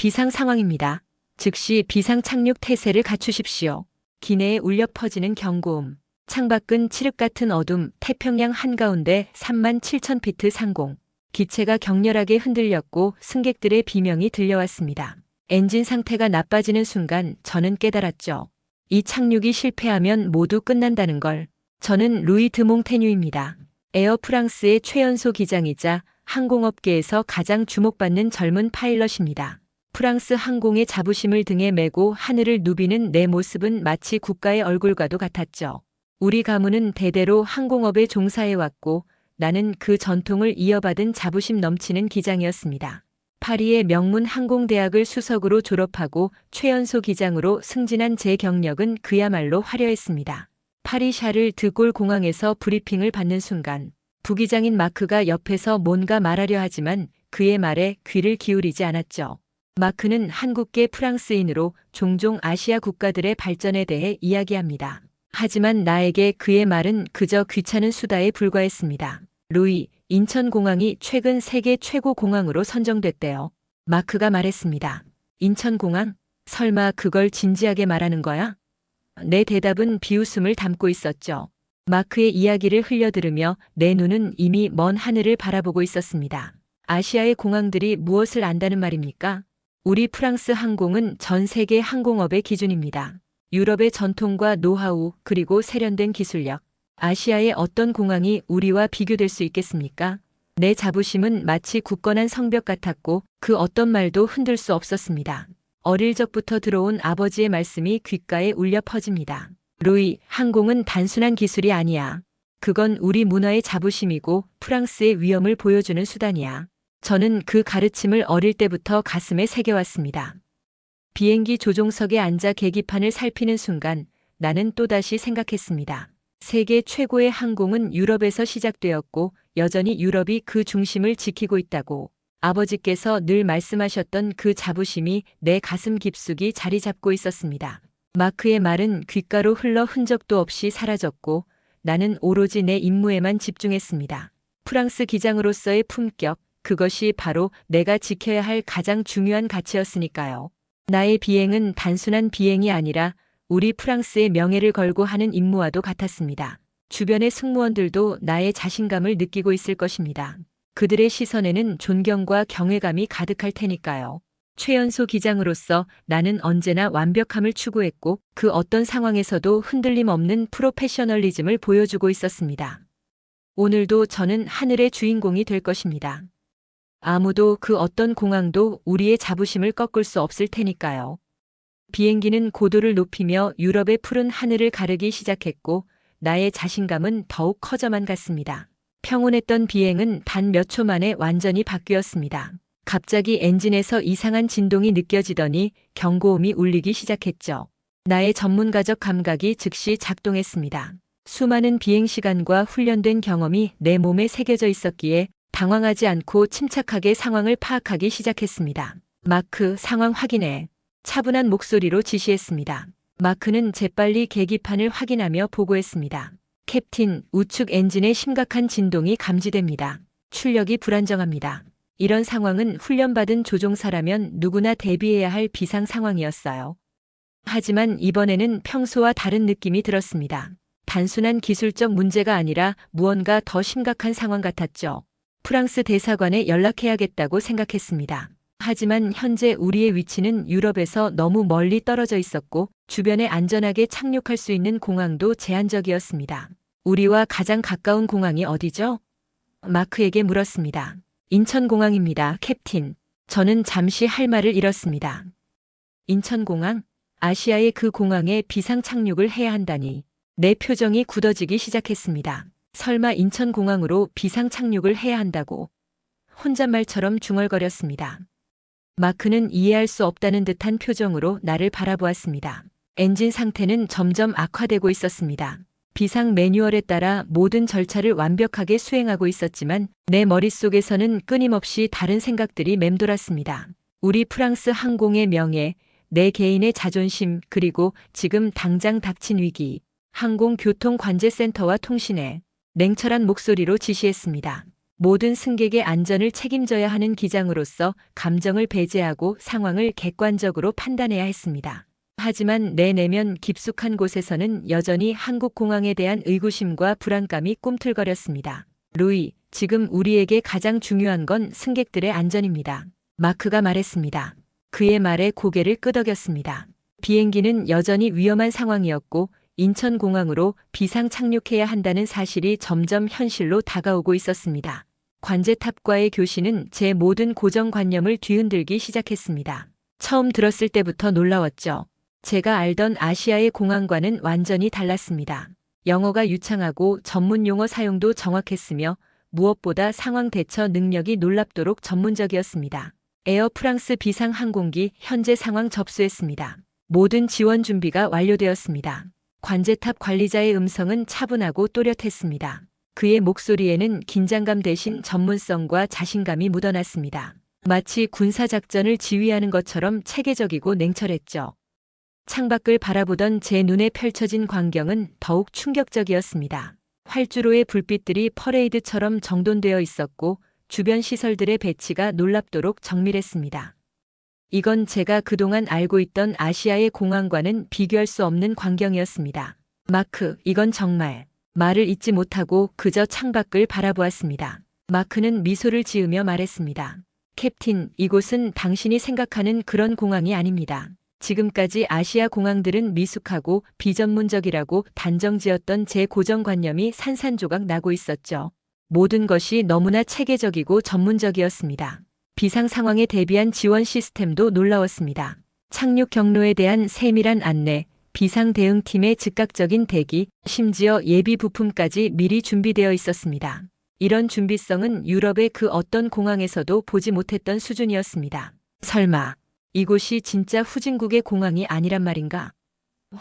비상 상황입니다. 즉시 비상 착륙 태세를 갖추십시오. 기내에 울려 퍼지는 경고음. 창밖은 칠흑 같은 어둠, 태평양 한가운데 3만 7천 피트 상공. 기체가 격렬하게 흔들렸고 승객들의 비명이 들려왔습니다. 엔진 상태가 나빠지는 순간 저는 깨달았죠. 이 착륙이 실패하면 모두 끝난다는 걸. 저는 루이 드몽테뉴입니다. 에어 프랑스의 최연소 기장이자 항공업계에서 가장 주목받는 젊은 파일럿입니다. 프랑스 항공의 자부심을 등에 메고 하늘을 누비는 내 모습은 마치 국가의 얼굴과도 같았죠. 우리 가문은 대대로 항공업에 종사해왔고 나는 그 전통을 이어받은 자부심 넘치는 기장이었습니다. 파리의 명문 항공대학을 수석으로 졸업하고 최연소 기장으로 승진한 제 경력은 그야말로 화려했습니다. 파리 샤를 드골 공항에서 브리핑을 받는 순간 부기장인 마크가 옆에서 뭔가 말하려 하지만 그의 말에 귀를 기울이지 않았죠. 마크는 한국계 프랑스인으로 종종 아시아 국가들의 발전에 대해 이야기합니다. 하지만 나에게 그의 말은 그저 귀찮은 수다에 불과했습니다. 루이, 인천공항이 최근 세계 최고 공항으로 선정됐대요. 마크가 말했습니다. 인천공항? 설마 그걸 진지하게 말하는 거야? 내 대답은 비웃음을 담고 있었죠. 마크의 이야기를 흘려들으며 내 눈은 이미 먼 하늘을 바라보고 있었습니다. 아시아의 공항들이 무엇을 안다는 말입니까? 우리 프랑스 항공은 전 세계 항공업의 기준입니다. 유럽의 전통과 노하우 그리고 세련된 기술력. 아시아의 어떤 공항이 우리와 비교될 수 있겠습니까? 내 자부심은 마치 굳건한 성벽 같았고 그 어떤 말도 흔들 수 없었습니다. 어릴 적부터 들어온 아버지의 말씀이 귓가에 울려 퍼집니다. 루이, 항공은 단순한 기술이 아니야. 그건 우리 문화의 자부심이고 프랑스의 위엄을 보여주는 수단이야. 저는 그 가르침을 어릴 때부터 가슴에 새겨왔습니다. 비행기 조종석에 앉아 계기판을 살피는 순간 나는 또다시 생각했습니다. 세계 최고의 항공은 유럽에서 시작되었고 여전히 유럽이 그 중심을 지키고 있다고 아버지께서 늘 말씀하셨던 그 자부심이 내 가슴 깊숙이 자리 잡고 있었습니다. 마크의 말은 귓가로 흘러 흔적도 없이 사라졌고 나는 오로지 내 임무에만 집중했습니다. 프랑스 기장으로서의 품격, 그것이 바로 내가 지켜야 할 가장 중요한 가치였으니까요. 나의 비행은 단순한 비행이 아니라 우리 프랑스의 명예를 걸고 하는 임무와도 같았습니다. 주변의 승무원들도 나의 자신감을 느끼고 있을 것입니다. 그들의 시선에는 존경과 경외감이 가득할 테니까요. 최연소 기장으로서 나는 언제나 완벽함을 추구했고 그 어떤 상황에서도 흔들림 없는 프로페셔널리즘을 보여주고 있었습니다. 오늘도 저는 하늘의 주인공이 될 것입니다. 아무도 그 어떤 공항도 우리의 자부심을 꺾을 수 없을 테니까요. 비행기는 고도를 높이며 유럽의 푸른 하늘을 가르기 시작했고 나의 자신감은 더욱 커져만 갔습니다. 평온했던 비행은 단 몇 초 만에 완전히 바뀌었습니다. 갑자기 엔진에서 이상한 진동이 느껴지더니 경고음이 울리기 시작했죠. 나의 전문가적 감각이 즉시 작동했습니다. 수많은 비행 시간과 훈련된 경험이 내 몸에 새겨져 있었기에 당황하지 않고 침착하게 상황을 파악하기 시작했습니다. 마크, 상황 확인해. 차분한 목소리로 지시했습니다. 마크는 재빨리 계기판을 확인하며 보고했습니다. 캡틴, 우측 엔진의 심각한 진동이 감지됩니다. 출력이 불안정합니다. 이런 상황은 훈련받은 조종사라면 누구나 대비해야 할 비상 상황이었어요. 하지만 이번에는 평소와 다른 느낌이 들었습니다. 단순한 기술적 문제가 아니라 무언가 더 심각한 상황 같았죠. 프랑스 대사관에 연락해야겠다고 생각했습니다. 하지만 현재 우리의 위치는 유럽에서 너무 멀리 떨어져 있었고 주변에 안전하게 착륙할 수 있는 공항도 제한적이었습니다. 우리와 가장 가까운 공항이 어디죠? 마크에게 물었습니다. 인천공항입니다, 캡틴. 저는 잠시 할 말을 잃었습니다. 인천공항? 아시아의 그 공항에 비상 착륙을 해야 한다니. 내 표정이 굳어지기 시작했습니다. 설마 인천공항으로 비상 착륙을 해야 한다고. 혼잣말처럼 중얼거렸습니다. 마크는 이해할 수 없다는 듯한 표정으로 나를 바라보았습니다. 엔진 상태는 점점 악화되고 있었습니다. 비상 매뉴얼에 따라 모든 절차를 완벽하게 수행하고 있었지만 내 머릿속에서는 끊임없이 다른 생각들이 맴돌았습니다. 우리 프랑스 항공의 명예, 내 개인의 자존심, 그리고 지금 당장 닥친 위기, 항공교통관제센터와 통신에 냉철한 목소리로 지시했습니다. 모든 승객의 안전을 책임져야 하는 기장으로서 감정을 배제하고 상황을 객관적으로 판단해야 했습니다. 하지만 내 내면 깊숙한 곳에서는 여전히 한국공항에 대한 의구심과 불안감이 꿈틀거렸습니다. 루이, 지금 우리에게 가장 중요한 건 승객들의 안전입니다. 마크가 말했습니다. 그의 말에 고개를 끄덕였습니다. 비행기는 여전히 위험한 상황이었고 인천공항으로 비상 착륙해야 한다는 사실이 점점 현실로 다가오고 있었습니다. 관제탑과의 교신은 제 모든 고정관념을 뒤흔들기 시작했습니다. 처음 들었을 때부터 놀라웠죠. 제가 알던 아시아의 공항과는 완전히 달랐습니다. 영어가 유창하고 전문 용어 사용도 정확했으며 무엇보다 상황 대처 능력이 놀랍도록 전문적이었습니다. 에어 프랑스 비상 항공기 현재 상황 접수했습니다. 모든 지원 준비가 완료되었습니다. 관제탑 관리자의 음성은 차분하고 또렷했습니다. 그의 목소리에는 긴장감 대신 전문성과 자신감이 묻어났습니다. 마치 군사작전을 지휘하는 것처럼 체계적이고 냉철했죠. 창밖을 바라보던 제 눈에 펼쳐진 광경은 더욱 충격적이었습니다. 활주로의 불빛들이 퍼레이드처럼 정돈되어 있었고 주변 시설들의 배치가 놀랍도록 정밀했습니다. 이건 제가 그동안 알고 있던 아시아의 공항과는 비교할 수 없는 광경이었습니다. 마크, 이건 정말 말을 잇지 못하고 그저 창밖을 바라보았습니다. 마크는 미소를 지으며 말했습니다. 캡틴, 이곳은 당신이 생각하는 그런 공항이 아닙니다. 지금까지 아시아 공항들은 미숙하고 비전문적이라고 단정지었던 제 고정관념이 산산조각 나고 있었죠. 모든 것이 너무나 체계적이고 전문적이었습니다. 비상 상황에 대비한 지원 시스템도 놀라웠습니다. 착륙 경로에 대한 세밀한 안내, 비상 대응팀의 즉각적인 대기, 심지어 예비 부품까지 미리 준비되어 있었습니다. 이런 준비성은 유럽의 그 어떤 공항에서도 보지 못했던 수준이었습니다. 설마 이곳이 진짜 후진국의 공항이 아니란 말인가?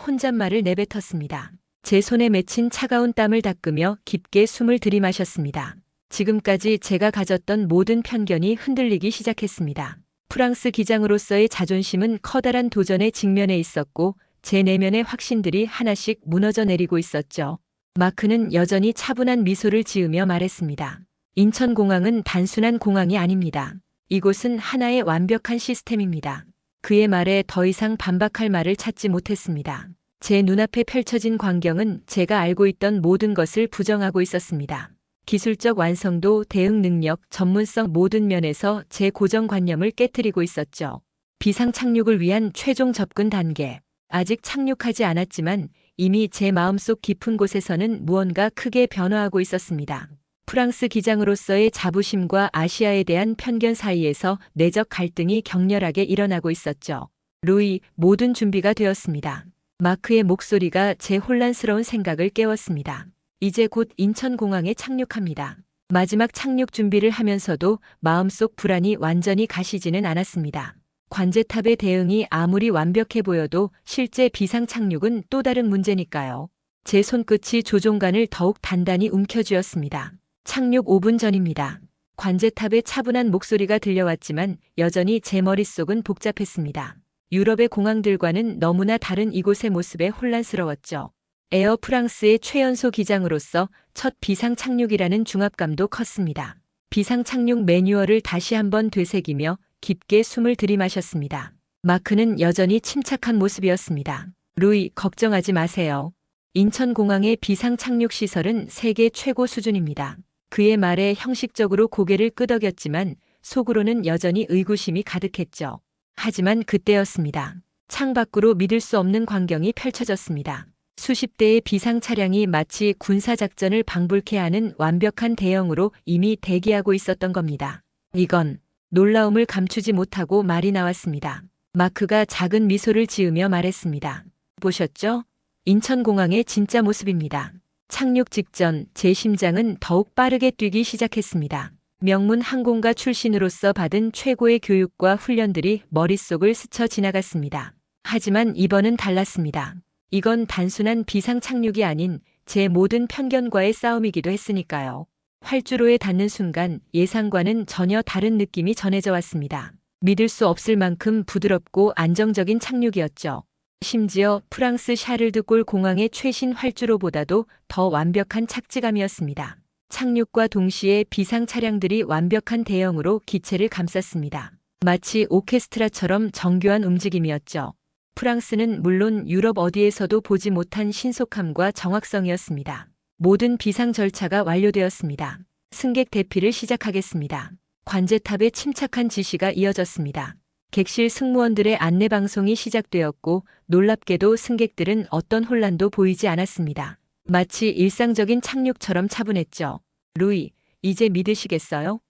혼잣말을 내뱉었습니다. 제 손에 맺힌 차가운 땀을 닦으며 깊게 숨을 들이마셨습니다. 지금까지 제가 가졌던 모든 편견이 흔들리기 시작했습니다. 프랑스 기장으로서의 자존심은 커다란 도전에 직면해 있었고 제 내면의 확신들이 하나씩 무너져 내리고 있었죠. 마크는 여전히 차분한 미소를 지으며 말했습니다. 인천공항은 단순한 공항이 아닙니다. 이곳은 하나의 완벽한 시스템입니다. 그의 말에 더 이상 반박할 말을 찾지 못했습니다. 제 눈앞에 펼쳐진 광경은 제가 알고 있던 모든 것을 부정하고 있었습니다. 기술적 완성도, 대응 능력, 전문성 모든 면에서 제 고정관념을 깨뜨리고 있었죠. 비상 착륙을 위한 최종 접근 단계. 아직 착륙하지 않았지만 이미 제 마음속 깊은 곳에서는 무언가 크게 변화하고 있었습니다. 프랑스 기장으로서의 자부심과 아시아에 대한 편견 사이에서 내적 갈등이 격렬하게 일어나고 있었죠. 루이, 모든 준비가 되었습니다. 마크의 목소리가 제 혼란스러운 생각을 깨웠습니다. 이제 곧 인천공항에 착륙합니다. 마지막 착륙 준비를 하면서도 마음속 불안이 완전히 가시지는 않았습니다. 관제탑의 대응이 아무리 완벽해 보여도 실제 비상 착륙은 또 다른 문제니까요. 제 손끝이 조종간을 더욱 단단히 움켜쥐었습니다. 착륙 5분 전입니다. 관제탑의 차분한 목소리가 들려왔지만 여전히 제 머릿속은 복잡했습니다. 유럽의 공항들과는 너무나 다른 이곳의 모습에 혼란스러웠죠. 에어 프랑스의 최연소 기장으로서 첫 비상 착륙이라는 중압감도 컸습니다. 비상 착륙 매뉴얼을 다시 한번 되새기며 깊게 숨을 들이마셨습니다. 마크는 여전히 침착한 모습이었습니다. 루이, 걱정하지 마세요. 인천공항의 비상 착륙 시설은 세계 최고 수준입니다. 그의 말에 형식적으로 고개를 끄덕였지만 속으로는 여전히 의구심이 가득했죠. 하지만 그때였습니다. 창 밖으로 믿을 수 없는 광경이 펼쳐졌습니다. 수십 대의 비상 차량이 마치 군사작전을 방불케 하는 완벽한 대형으로 이미 대기하고 있었던 겁니다. 이건 놀라움을 감추지 못하고 말이 나왔습니다. 마크가 작은 미소를 지으며 말했습니다. 보셨죠? 인천공항의 진짜 모습입니다. 착륙 직전 제 심장은 더욱 빠르게 뛰기 시작했습니다. 명문 항공가 출신으로서 받은 최고의 교육과 훈련들이 머릿속을 스쳐 지나갔습니다. 하지만 이번은 달랐습니다. 이건 단순한 비상 착륙이 아닌 제 모든 편견과의 싸움이기도 했으니까요. 활주로에 닿는 순간 예상과는 전혀 다른 느낌이 전해져 왔습니다. 믿을 수 없을 만큼 부드럽고 안정적인 착륙이었죠. 심지어 프랑스 샤를드골 공항의 최신 활주로보다도 더 완벽한 착지감이었습니다. 착륙과 동시에 비상 차량들이 완벽한 대형으로 기체를 감쌌습니다. 마치 오케스트라처럼 정교한 움직임이었죠. 프랑스는 물론 유럽 어디에서도 보지 못한 신속함과 정확성이었습니다. 모든 비상 절차가 완료되었습니다. 승객 대피를 시작하겠습니다. 관제탑에 침착한 지시가 이어졌습니다. 객실 승무원들의 안내 방송이 시작되었고 놀랍게도 승객들은 어떤 혼란도 보이지 않았습니다. 마치 일상적인 착륙처럼 차분했죠. 루이, 이제 믿으시겠어요?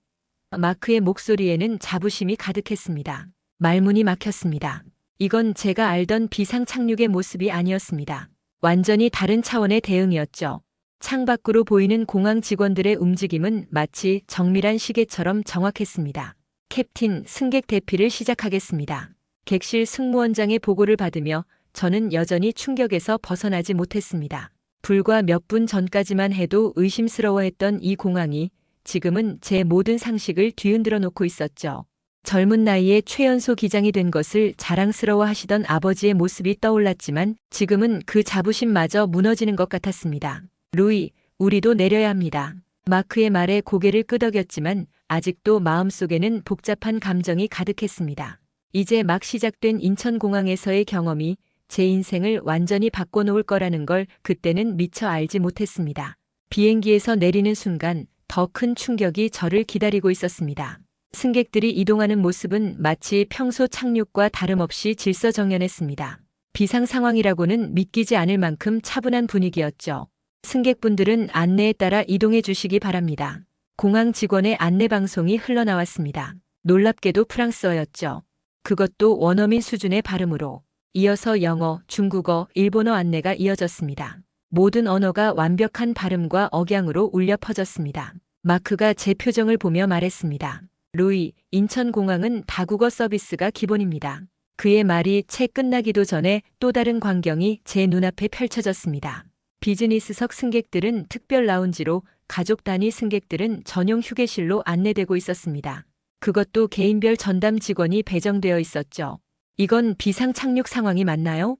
마크의 목소리에는 자부심이 가득했습니다. 말문이 막혔습니다. 이건 제가 알던 비상 착륙의 모습이 아니었습니다. 완전히 다른 차원의 대응이었죠. 창밖으로 보이는 공항 직원들의 움직임은 마치 정밀한 시계처럼 정확했습니다. 캡틴 승객 대피를 시작하겠습니다. 객실 승무원장의 보고를 받으며 저는 여전히 충격에서 벗어나지 못했습니다. 불과 몇 분 전까지만 해도 의심스러워했던 이 공항이 지금은 제 모든 상식을 뒤흔들어 놓고 있었죠. 젊은 나이에 최연소 기장이 된 것을 자랑스러워 하시던 아버지의 모습이 떠올랐지만 지금은 그 자부심마저 무너지는 것 같았습니다. 루이, 우리도 내려야 합니다. 마크의 말에 고개를 끄덕였지만 아직도 마음속에는 복잡한 감정이 가득했습니다. 이제 막 시작된 인천공항에서의 경험이 제 인생을 완전히 바꿔놓을 거라는 걸 그때는 미처 알지 못했습니다. 비행기에서 내리는 순간 더 큰 충격이 저를 기다리고 있었습니다. 승객들이 이동하는 모습은 마치 평소 착륙과 다름없이 질서정연했습니다. 비상 상황이라고는 믿기지 않을 만큼 차분한 분위기였죠. 승객분들은 안내에 따라 이동해 주시기 바랍니다. 공항 직원의 안내 방송이 흘러나왔습니다. 놀랍게도 프랑스어였죠. 그것도 원어민 수준의 발음으로. 이어서 영어, 중국어, 일본어 안내가 이어졌습니다. 모든 언어가 완벽한 발음과 억양으로 울려 퍼졌습니다. 마크가 제 표정을 보며 말했습니다. 루이, 인천공항은 다국어 서비스가 기본입니다. 그의 말이 채 끝나기도 전에 또 다른 광경이 제 눈앞에 펼쳐졌습니다. 비즈니스석 승객들은 특별 라운지로 가족 단위 승객들은 전용 휴게실로 안내되고 있었습니다. 그것도 개인별 전담 직원이 배정되어 있었죠. 이건 비상 착륙 상황이 맞나요?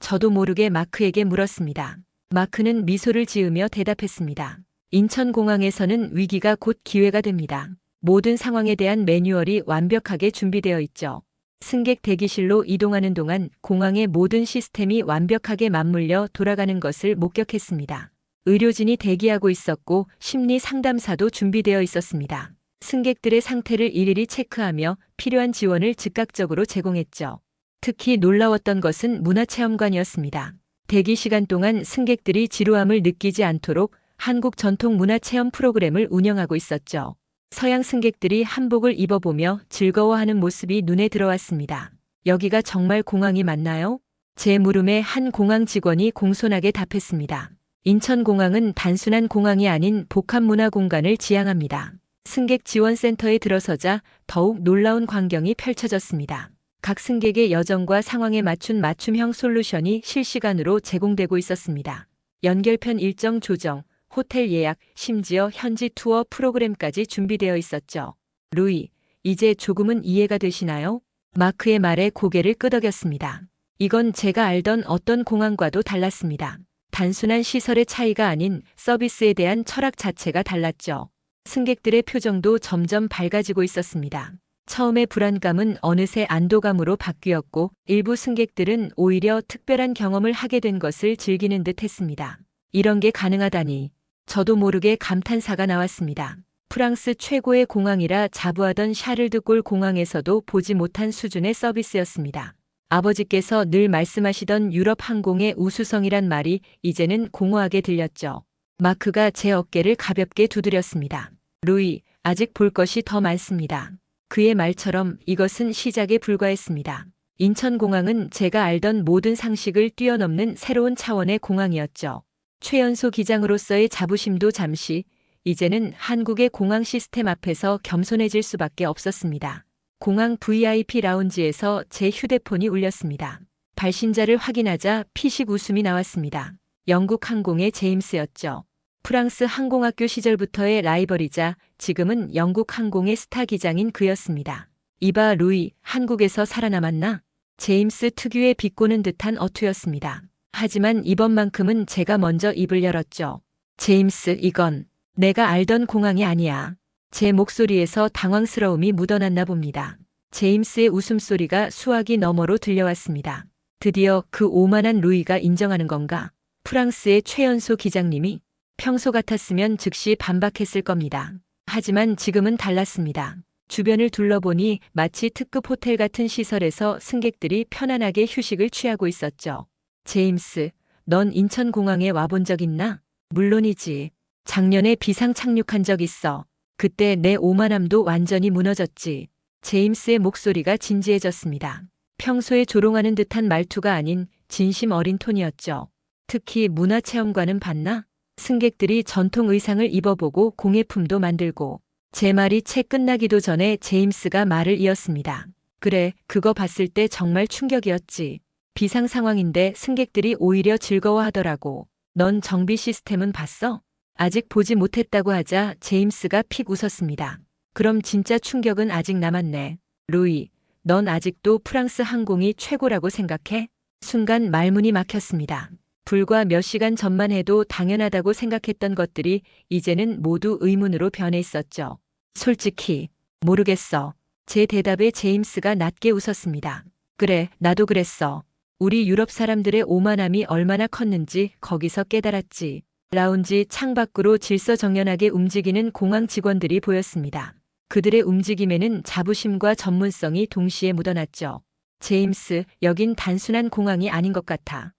저도 모르게 마크에게 물었습니다. 마크는 미소를 지으며 대답했습니다. 인천공항에서는 위기가 곧 기회가 됩니다. 모든 상황에 대한 매뉴얼이 완벽하게 준비되어 있죠. 승객 대기실로 이동하는 동안 공항의 모든 시스템이 완벽하게 맞물려 돌아가는 것을 목격했습니다. 의료진이 대기하고 있었고 심리 상담사도 준비되어 있었습니다. 승객들의 상태를 일일이 체크하며 필요한 지원을 즉각적으로 제공했죠. 특히 놀라웠던 것은 문화체험관이었습니다. 대기 시간 동안 승객들이 지루함을 느끼지 않도록 한국 전통 문화체험 프로그램을 운영하고 있었죠. 서양 승객들이 한복을 입어보며 즐거워하는 모습이 눈에 들어왔습니다. 여기가 정말 공항이 맞나요? 제 물음에 한 공항 직원이 공손하게 답했습니다. 인천공항은 단순한 공항이 아닌 복합문화 공간을 지향합니다. 승객 지원센터에 들어서자 더욱 놀라운 광경이 펼쳐졌습니다. 각 승객의 여정과 상황에 맞춘 맞춤형 솔루션이 실시간으로 제공되고 있었습니다. 연결편 일정 조정, 호텔 예약, 심지어 현지 투어 프로그램까지 준비되어 있었죠. 루이, 이제 조금은 이해가 되시나요? 마크의 말에 고개를 끄덕였습니다. 이건 제가 알던 어떤 공항과도 달랐습니다. 단순한 시설의 차이가 아닌 서비스에 대한 철학 자체가 달랐죠. 승객들의 표정도 점점 밝아지고 있었습니다. 처음의 불안감은 어느새 안도감으로 바뀌었고 일부 승객들은 오히려 특별한 경험을 하게 된 것을 즐기는 듯 했습니다. 이런 게 가능하다니. 저도 모르게 감탄사가 나왔습니다. 프랑스 최고의 공항이라 자부하던 샤를드골 공항에서도 보지 못한 수준의 서비스였습니다. 아버지께서 늘 말씀하시던 유럽 항공의 우수성이란 말이 이제는 공허하게 들렸죠. 마크가 제 어깨를 가볍게 두드렸습니다. 루이, 아직 볼 것이 더 많습니다. 그의 말처럼 이것은 시작에 불과했습니다. 인천공항은 제가 알던 모든 상식을 뛰어넘는 새로운 차원의 공항이었죠. 최연소 기장으로서의 자부심도 잠시, 이제는 한국의 공항 시스템 앞에서 겸손해질 수밖에 없었습니다. 공항 VIP 라운지에서 제 휴대폰이 울렸습니다. 발신자를 확인하자 피식 웃음이 나왔습니다. 영국 항공의 제임스였죠. 프랑스 항공학교 시절부터의 라이벌이자 지금은 영국 항공의 스타 기장인 그였습니다. 이바 루이, 한국에서 살아남았나? 제임스 특유의 비꼬는 듯한 어투였습니다. 하지만 이번만큼은 제가 먼저 입을 열었죠. 제임스, 이건 내가 알던 공항이 아니야. 제 목소리에서 당황스러움이 묻어났나 봅니다. 제임스의 웃음소리가 수화기 너머로 들려왔습니다. 드디어 그 오만한 루이가 인정하는 건가? 프랑스의 최연소 기장님이 평소 같았으면 즉시 반박했을 겁니다. 하지만 지금은 달랐습니다. 주변을 둘러보니 마치 특급 호텔 같은 시설에서 승객들이 편안하게 휴식을 취하고 있었죠. 제임스, 넌 인천공항에 와본 적 있나? 물론이지. 작년에 비상 착륙한 적 있어. 그때 내 오만함도 완전히 무너졌지. 제임스의 목소리가 진지해졌습니다. 평소에 조롱하는 듯한 말투가 아닌 진심 어린 톤이었죠. 특히 문화체험관은 봤나? 승객들이 전통 의상을 입어보고 공예품도 만들고 제 말이 채 끝나기도 전에 제임스가 말을 이었습니다. 그래, 그거 봤을 때 정말 충격이었지. 비상 상황인데 승객들이 오히려 즐거워하더라고. 넌 정비 시스템은 봤어? 아직 보지 못했다고 하자 제임스가 픽 웃었습니다. 그럼 진짜 충격은 아직 남았네. 루이, 넌 아직도 프랑스 항공이 최고라고 생각해? 순간 말문이 막혔습니다. 불과 몇 시간 전만 해도 당연하다고 생각했던 것들이 이제는 모두 의문으로 변해 있었죠. 솔직히, 모르겠어. 제 대답에 제임스가 낮게 웃었습니다. 그래, 나도 그랬어. 우리 유럽 사람들의 오만함이 얼마나 컸는지 거기서 깨달았지. 라운지 창밖으로 질서정연하게 움직이는 공항 직원들이 보였습니다. 그들의 움직임에는 자부심과 전문성이 동시에 묻어났죠. 제임스, 여긴 단순한 공항이 아닌 것 같아.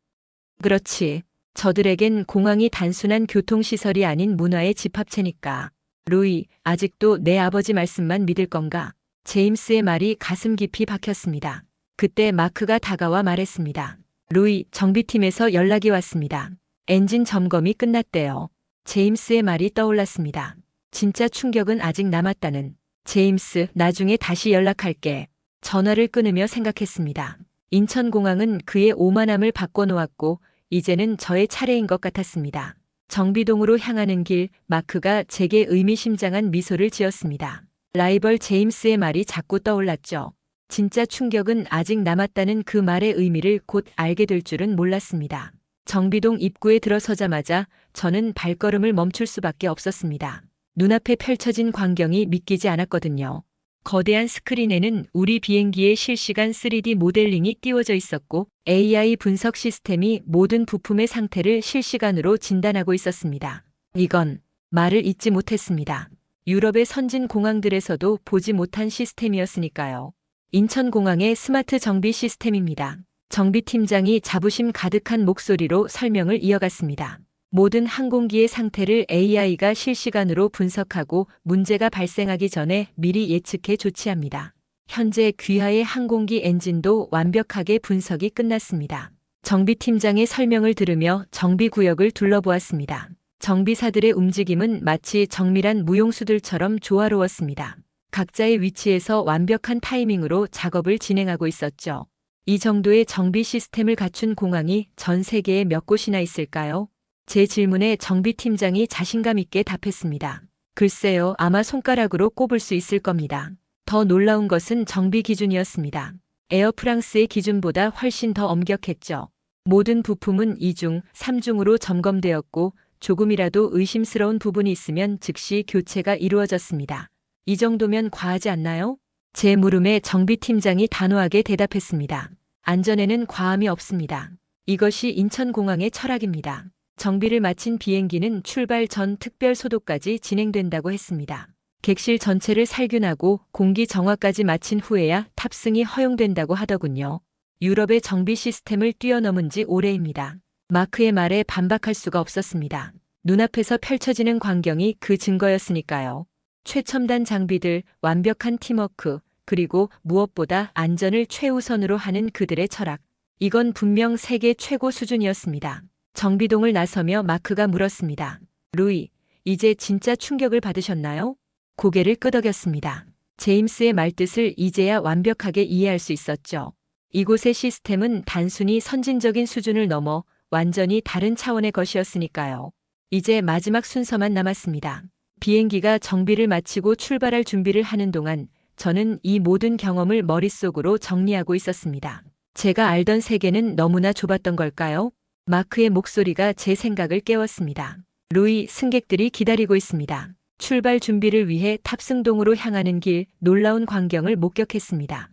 그렇지. 저들에겐 공항이 단순한 교통시설이 아닌 문화의 집합체니까. 루이, 아직도 내 아버지 말씀만 믿을 건가? 제임스의 말이 가슴 깊이 박혔습니다. 그때 마크가 다가와 말했습니다. 루이, 정비팀에서 연락이 왔습니다. 엔진 점검이 끝났대요. 제임스의 말이 떠올랐습니다. 진짜 충격은 아직 남았다는. 제임스, 나중에 다시 연락할게. 전화를 끊으며 생각했습니다. 인천공항은 그의 오만함을 바꿔놓았고, 이제는 저의 차례인 것 같았습니다. 정비동으로 향하는 길, 마크가 제게 의미심장한 미소를 지었습니다. 라이벌 제임스의 말이 자꾸 떠올랐죠. 진짜 충격은 아직 남았다는 그 말의 의미를 곧 알게 될 줄은 몰랐습니다. 정비동 입구에 들어서자마자 저는 발걸음을 멈출 수밖에 없었습니다. 눈앞에 펼쳐진 광경이 믿기지 않았거든요. 거대한 스크린에는 우리 비행기의 실시간 3D 모델링이 띄워져 있었고 AI 분석 시스템이 모든 부품의 상태를 실시간으로 진단하고 있었습니다. 이건 말을 잊지 못했습니다. 유럽의 선진 공항들에서도 보지 못한 시스템이었으니까요. 인천공항의 스마트 정비 시스템입니다. 정비팀장이 자부심 가득한 목소리로 설명을 이어갔습니다. 모든 항공기의 상태를 AI가 실시간으로 분석하고 문제가 발생하기 전에 미리 예측해 조치합니다. 현재 귀하의 항공기 엔진도 완벽하게 분석이 끝났습니다. 정비팀장의 설명을 들으며 정비구역을 둘러보았습니다. 정비사들의 움직임은 마치 정밀한 무용수들처럼 조화로웠습니다. 각자의 위치에서 완벽한 타이밍으로 작업을 진행하고 있었죠. 이 정도의 정비 시스템을 갖춘 공항이 전 세계에 몇 곳이나 있을까요? 제 질문에 정비팀장이 자신감 있게 답했습니다. 글쎄요, 아마 손가락으로 꼽을 수 있을 겁니다. 더 놀라운 것은 정비 기준이었습니다. 에어 프랑스의 기준보다 훨씬 더 엄격했죠. 모든 부품은 2중, 3중으로 점검되었고 조금이라도 의심스러운 부분이 있으면 즉시 교체가 이루어졌습니다. 이 정도면 과하지 않나요? 제 물음에 정비팀장이 단호하게 대답했습니다. 안전에는 과함이 없습니다. 이것이 인천공항의 철학입니다. 정비를 마친 비행기는 출발 전 특별 소독까지 진행된다고 했습니다. 객실 전체를 살균하고 공기 정화까지 마친 후에야 탑승이 허용된다고 하더군요. 유럽의 정비 시스템을 뛰어넘은 지 오래입니다. 마크의 말에 반박할 수가 없었습니다. 눈앞에서 펼쳐지는 광경이 그 증거였으니까요. 최첨단 장비들, 완벽한 팀워크, 그리고 무엇보다 안전을 최우선으로 하는 그들의 철학. 이건 분명 세계 최고 수준이었습니다. 정비동을 나서며 마크가 물었습니다. 루이, 이제 진짜 충격을 받으셨나요? 고개를 끄덕였습니다. 제임스의 말뜻을 이제야 완벽하게 이해할 수 있었죠. 이곳의 시스템은 단순히 선진적인 수준을 넘어 완전히 다른 차원의 것이었으니까요. 이제 마지막 순서만 남았습니다. 비행기가 정비를 마치고 출발할 준비를 하는 동안 저는 이 모든 경험을 머릿속으로 정리하고 있었습니다. 제가 알던 세계는 너무나 좁았던 걸까요? 마크의 목소리가 제 생각을 깨웠습니다. 루이 승객들이 기다리고 있습니다. 출발 준비를 위해 탑승동으로 향하는 길 놀라운 광경을 목격했습니다.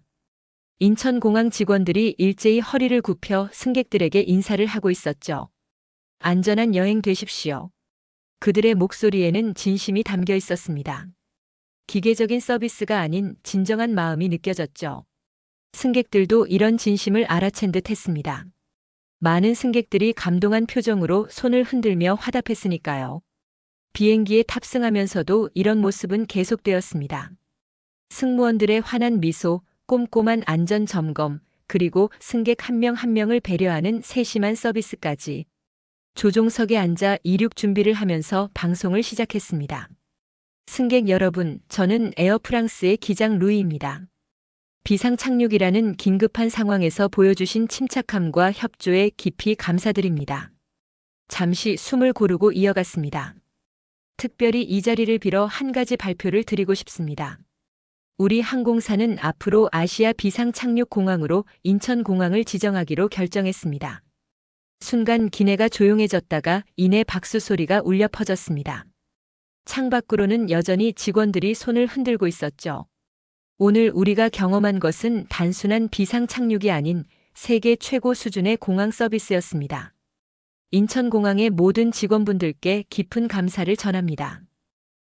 인천공항 직원들이 일제히 허리를 굽혀 승객들에게 인사를 하고 있었죠. 안전한 여행 되십시오. 그들의 목소리에는 진심이 담겨 있었습니다. 기계적인 서비스가 아닌 진정한 마음이 느껴졌죠. 승객들도 이런 진심을 알아챈 듯 했습니다. 많은 승객들이 감동한 표정으로 손을 흔들며 화답했으니까요. 비행기에 탑승하면서도 이런 모습은 계속되었습니다. 승무원들의 환한 미소, 꼼꼼한 안전 점검, 그리고 승객 한 명한 명을 배려하는 세심한 서비스까지. 조종석에 앉아 이륙 준비를 하면서 방송을 시작했습니다. 승객 여러분, 저는 에어프랑스의 기장 루이입니다. 비상 착륙이라는 긴급한 상황에서 보여주신 침착함과 협조에 깊이 감사드립니다. 잠시 숨을 고르고 이어갔습니다. 특별히 이 자리를 빌어 한 가지 발표를 드리고 싶습니다. 우리 항공사는 앞으로 아시아 비상 착륙 공항으로 인천 공항을 지정하기로 결정했습니다. 순간 기내가 조용해졌다가 이내 박수 소리가 울려 퍼졌습니다. 창밖으로는 여전히 직원들이 손을 흔들고 있었죠. 오늘 우리가 경험한 것은 단순한 비상 착륙이 아닌 세계 최고 수준의 공항 서비스였습니다. 인천공항의 모든 직원분들께 깊은 감사를 전합니다.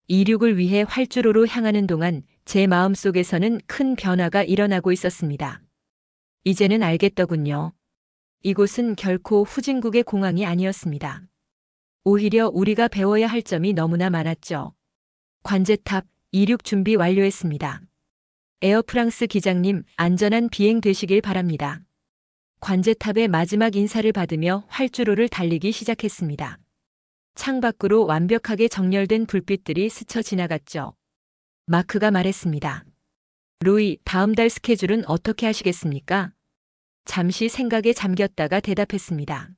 이륙을 위해 활주로로 향하는 동안 제 마음속에서는 큰 변화가 일어나고 있었습니다. 이제는 알겠더군요. 이곳은 결코 후진국의 공항이 아니었습니다. 오히려 우리가 배워야 할 점이 너무나 많았죠. 관제탑 이륙 준비 완료했습니다. 에어프랑스 기장님 안전한 비행 되시길 바랍니다. 관제탑의 마지막 인사를 받으며 활주로를 달리기 시작했습니다. 창밖으로 완벽하게 정렬된 불빛들이 스쳐 지나갔죠. 마크가 말했습니다. 루이, 다음 달 스케줄은 어떻게 하시겠습니까? 잠시 생각에 잠겼다가 대답했습니다.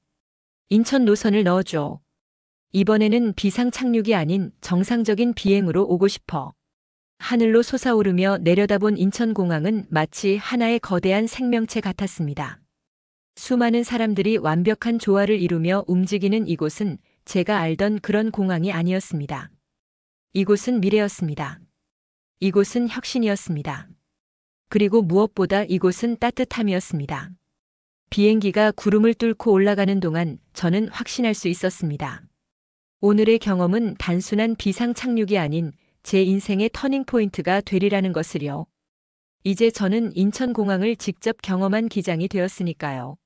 인천 노선을 넣어줘. 이번에는 비상 착륙이 아닌 정상적인 비행으로 오고 싶어. 하늘로 솟아오르며 내려다본 인천공항은 마치 하나의 거대한 생명체 같았습니다. 수많은 사람들이 완벽한 조화를 이루며 움직이는 이곳은 제가 알던 그런 공항이 아니었습니다. 이곳은 미래였습니다. 이곳은 혁신이었습니다. 그리고 무엇보다 이곳은 따뜻함이었습니다. 비행기가 구름을 뚫고 올라가는 동안 저는 확신할 수 있었습니다. 오늘의 경험은 단순한 비상 착륙이 아닌 제 인생의 터닝 포인트가 되리라는 것을요. 이제 저는 인천공항을 직접 경험한 기장이 되었으니까요.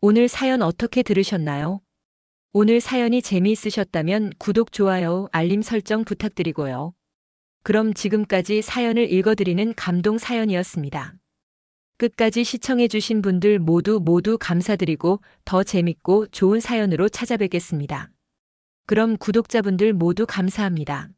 오늘 사연 어떻게 들으셨나요? 오늘 사연이 재미있으셨다면 구독, 좋아요, 알림 설정 부탁드리고요. 그럼 지금까지 사연을 읽어드리는 감동 사연이었습니다. 끝까지 시청해주신 분들 모두 모두 감사드리고 더 재밌고 좋은 사연으로 찾아뵙겠습니다. 그럼 구독자분들 모두 감사합니다.